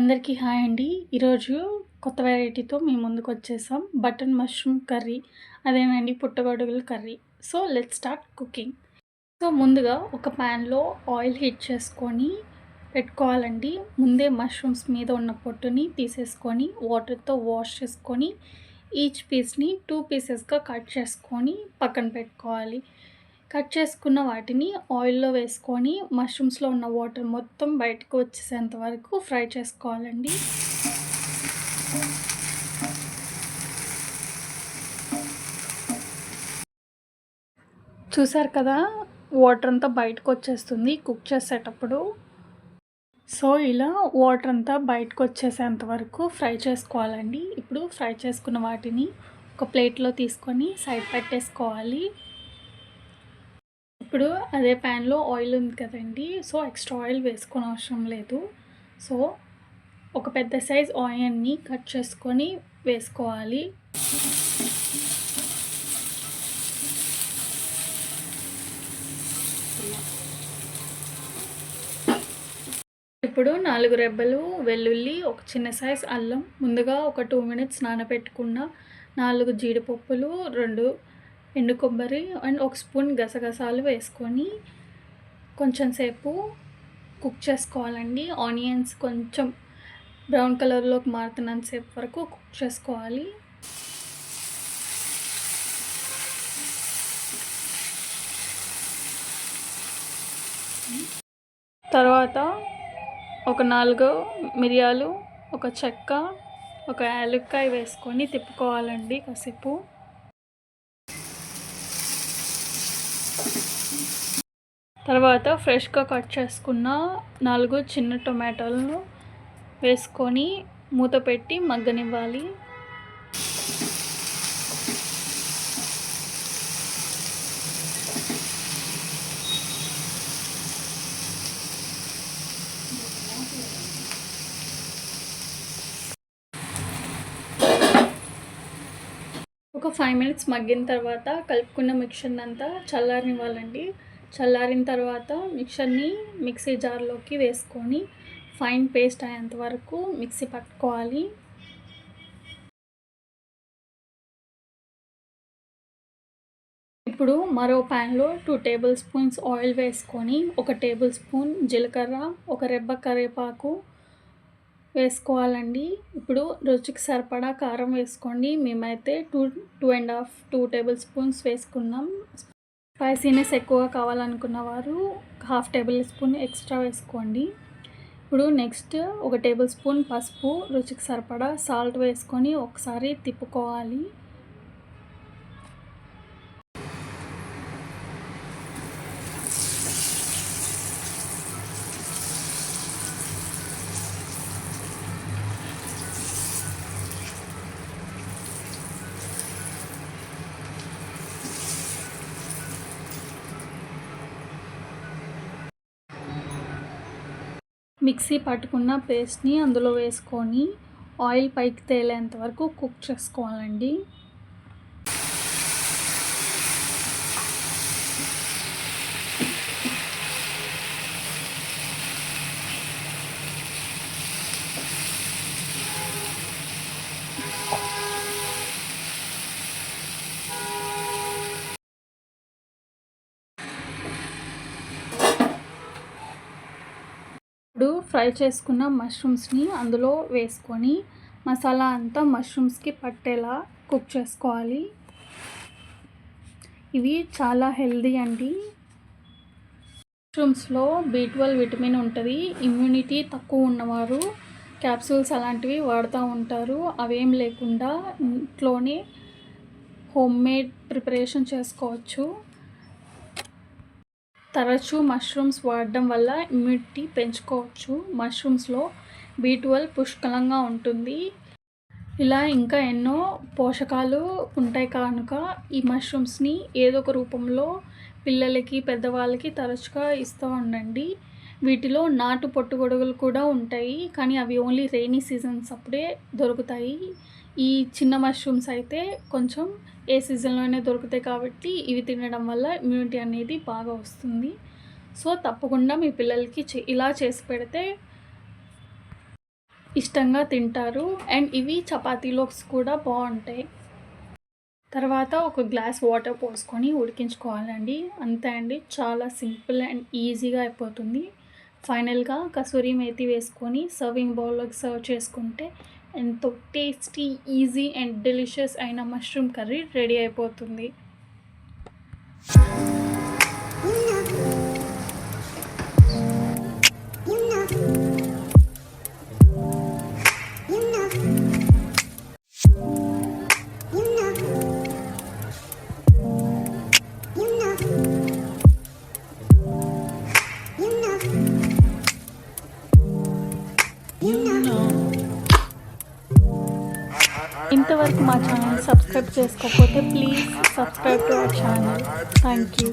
అందరికీ హాయ్ అండి. ఈరోజు కొత్త వెరైటీతో మేము ముందుకు వచ్చేసాం. బటన్ మష్రూమ్ కర్రీ అదేనండి పుట్టగొడుగుల curry. So let start cooking. So ముందుగా ఒక ప్యాన్లో ఆయిల్ హీట్ చేసుకొని పెట్టుకోవాలండి. ముందే మష్రూమ్స్ మీద ఉన్న పొట్టుని తీసేసుకొని వాటర్తో వాష్ చేసుకొని ఈచ్ పీస్ని టూ పీసెస్గా కట్ చేసుకొని పక్కన పెట్టుకోవాలి. కట్ చేసుకున్న వాటిని ఆయిల్లో వేసుకొని మష్రూమ్స్లో ఉన్న వాటర్ మొత్తం బయటకు వచ్చేసేంత వరకు ఫ్రై చేసుకోవాలండి. చూసారు కదా వాటర్ అంతా బయటకు వచ్చేస్తుంది కుక్ చేసేటప్పుడు. సో ఇలా వాటర్ అంతా బయటకు వచ్చేసేంత వరకు ఫ్రై చేసుకోవాలండి. ఇప్పుడు ఫ్రై చేసుకున్న వాటిని ఒక ప్లేట్లో తీసుకొని సైడ్ పెట్టేసుకోవాలి. ఇప్పుడు అదే ప్యాన్లో ఆయిల్ ఉంది కదండి సో ఎక్స్ట్రా ఆయిల్ వేసుకొని అవసరం లేదు. సో ఒక పెద్ద సైజ్ ఆయిల్ని కట్ చేసుకొని వేసుకోవాలి. ఇప్పుడు నాలుగు రెబ్బలు వెల్లుల్లి ఒక చిన్న సైజ్ అల్లం ముందుగా ఒక టూ మినిట్స్ నానబెట్టుకున్న నాలుగు జీడిపప్పులు రెండు ఎండు కొబ్బరి అండ్ ఒక స్పూన్ గసగసాలు వేసుకొని కొంచెం సేపు కుక్ చేసుకోవాలండి. ఆనియన్స్ కొంచెం బ్రౌన్ కలర్లోకి మారుతున్నంత సేపు వరకు కుక్ చేసుకోవాలి. తర్వాత ఒక నాలుగు మిరియాలు ఒక చెక్క ఒక యాలక్కాయ వేసుకొని తిప్పుకోవాలండి కాసేపు. తర్వాత ఫ్రెష్గా కట్ చేసుకున్న నాలుగు చిన్న టొమాటోలను వేసుకొని మూత పెట్టి మగ్గనివ్వాలి. ఒక ఫైవ్ మినిట్స్ మగ్గిన తర్వాత కలుపుకున్న మిక్చర్ అంతా చల్లారనివ్వాలండి. చల్లారిన తర్వాత మిక్సర్ని మిక్సీ జార్లోకి వేసుకొని ఫైన్ పేస్ట్ అయ్యేంత వరకు మిక్సీ పట్టుకోవాలి. ఇప్పుడు మరో ప్యాన్లో టూ టేబుల్ స్పూన్స్ ఆయిల్ వేసుకొని ఒక టేబుల్ స్పూన్ జీలకర్ర ఒక రెబ్బ కరివేపాకు వేసుకోవాలండి. ఇప్పుడు రుచికి సరిపడా కారం వేసుకోండి. మేమైతే two two and half two table spoons వేసుకున్నాం. స్పైసీనెస్ ఎక్కువ కావాలనుకున్న వారు హాఫ్ టేబుల్ స్పూన్ ఎక్స్ట్రా వేసుకోండి. ఇప్పుడు నెక్స్ట్ ఒక టేబుల్ స్పూన్ పసుపు రుచికి సరిపడా సాల్ట్ వేసుకొని ఒకసారి తిప్పుకోవాలి. మిక్సీ పట్టుకున్న పేస్ట్ని అందులో వేసుకొని ఆయిల్ పైకి తేలేంత వరకు కుక్ చేసుకోవాలండి. ఇప్పుడు ఫ్రై చేసుకున్న మష్రూమ్స్ని అందులో వేసుకొని మసాలా అంతా మష్రూమ్స్కి పట్టేలా కుక్ చేసుకోవాలి. ఇవి చాలా హెల్దీ అండి. మష్రూమ్స్లో బీ ట్వెల్వ్ విటమిన్ ఉంటుంది. ఇమ్యూనిటీ తక్కువ ఉన్నవారు క్యాప్సూల్స్ అలాంటివి వాడుతూ ఉంటారు. అవేం లేకుండా ఇంట్లోనే హోమ్ మేడ్ ప్రిపరేషన్ చేసుకోవచ్చు. తరచూ మష్రూమ్స్ వాడడం వల్ల ఇమ్యూనిటీ పెంచుకోవచ్చు. మష్రూమ్స్లో బీ ట్వెల్వ్ పుష్కలంగా ఉంటుంది. ఇలా ఇంకా ఎన్నో పోషకాలు ఉంటాయి కనుక ఈ మష్రూమ్స్ని ఏదో ఒక రూపంలో పిల్లలకి పెద్దవాళ్ళకి తరచుగా ఇస్తూ ఉండండి. వీటిలో నాటు పొట్టుగొడుగులు కూడా ఉంటాయి. కానీ అవి ఓన్లీ రెయినీ సీజన్స్ అప్పుడే దొరుకుతాయి. ఈ చిన్న మష్రూమ్స్ అయితే కొంచెం ఏ సీజన్లోనే దొరుకుతాయి కాబట్టి ఇవి తినడం వల్ల ఇమ్యూనిటీ అనేది బాగా వస్తుంది. సో తప్పకుండా మీ పిల్లలకి ఇలా చేసి పెడితే ఇష్టంగా తింటారు. అండ్ ఇవి చపాతీలోకి కూడా బాగుంటాయి. తర్వాత ఒక గ్లాస్ వాటర్ పోసుకొని ఉడికించుకోవాలండి. అంతే అండి. చాలా సింపుల్ అండ్ ఈజీగా అయిపోతుంది. ఫైనల్గా కసూరి మేతి వేసుకొని సర్వింగ్ బౌల్లోకి సర్వ్ చేసుకుంటే ఎంతో టేస్టీ ఈజీ అండ్ డెలిషియస్ అయిన మష్రూమ్ కర్రీ రెడీ అయిపోతుంది. ఇంతవరకు మా ఛానల్ సబ్స్క్రైబ్ చేసుకోకపోతే please subscribe to our channel. Thank you